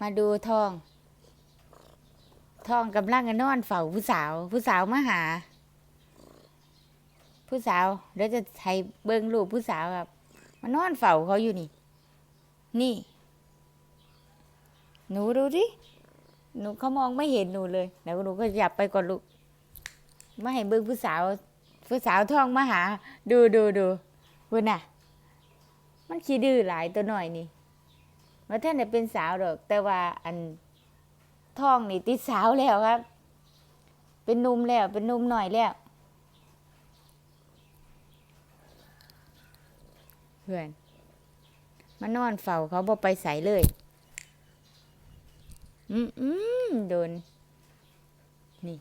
มาดูทอง ทองกำลังนอนเฝ้าผู้สาว ผู้สาวมาหา ผู้สาวเดี๋ยวจะใช้เบิ้งรูปผู้สาวครับมานอนเฝ้าเขาอยู่นี่ นี่ หนูดูดิหนูเขามองไม่เห็นหนูเลยเดี๋ยวหนูก็หยับไปก่อนลูกมาให้เบิ้งผู้สาว ผู้สาวทองมาหา ดูดูดูเว้นน่ะ มันขี้ดื้อหลายตัวหน่อยนี่ ว่าท่านเนี่ยเป็นสาวดอก แต่ว่าอันท้องนี่ติดสาวแล้วครับ เป็นนุ่มแล้ว เป็นนุ่มหน่อยแล้วเพื่อนมานอนเฝ้าเขาบอไปใส่เลย อืมอืมโดน นี่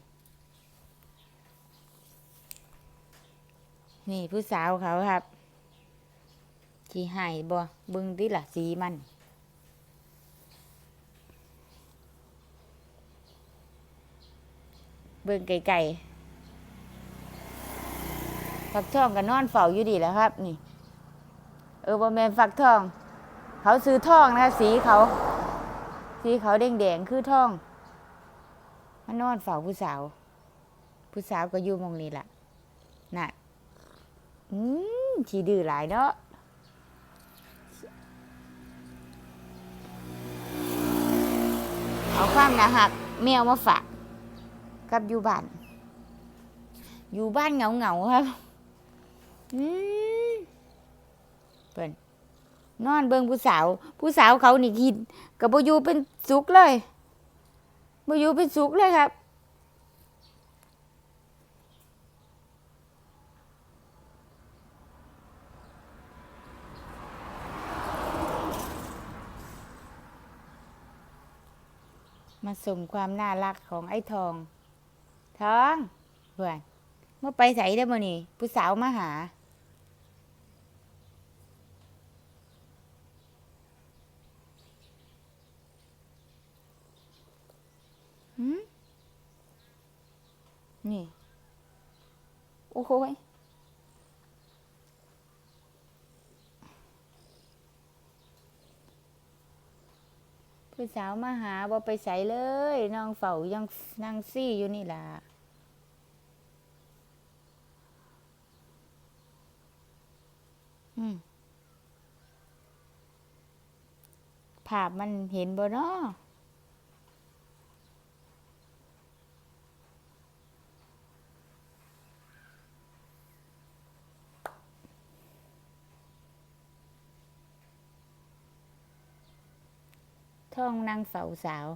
นี่ผู้สาวเขาครับสีหายบ่เบึงดิล่ะสีมัน เบิ่งไก่ๆฟักทองก็นอนเฝ้าอยู่ดีแล้วครับ นี่ เออบ่แมนฟักทอง เขาซื้อทองนะคะสีเขา สีเขาแดงๆคือทองมานอนเฝ้าผู้สาว ผู้สาวก็อยู่มองนี้ล่ะน่ะอืมขี้ดื้อหลายเนาะเอาความนะหักแมวมาฝาก กับอยู่บ้าน อยู่บ้านเหงาเหงาครับ อืมเปิ่นนอนเบิงผู้สาว ผู้สาวเขานี่กินกับบอยู่เป็นสุขเลยบอยู่เป็นสุขเลยครับมาสมความน่ารักของไอ้ทอง ท้องเพื่อนเมื่อไปใส่ได้อมื่นี่ผู้สาวมาหา หืมนี่ โอ้โหผู้สาวมาหาบ่ไปใส่เลยนางเฝ้ายังนางซี่อยู่นี่ล่ะ ภาพมันเห็นบ่เนาะท่องนางเฝ้าสาว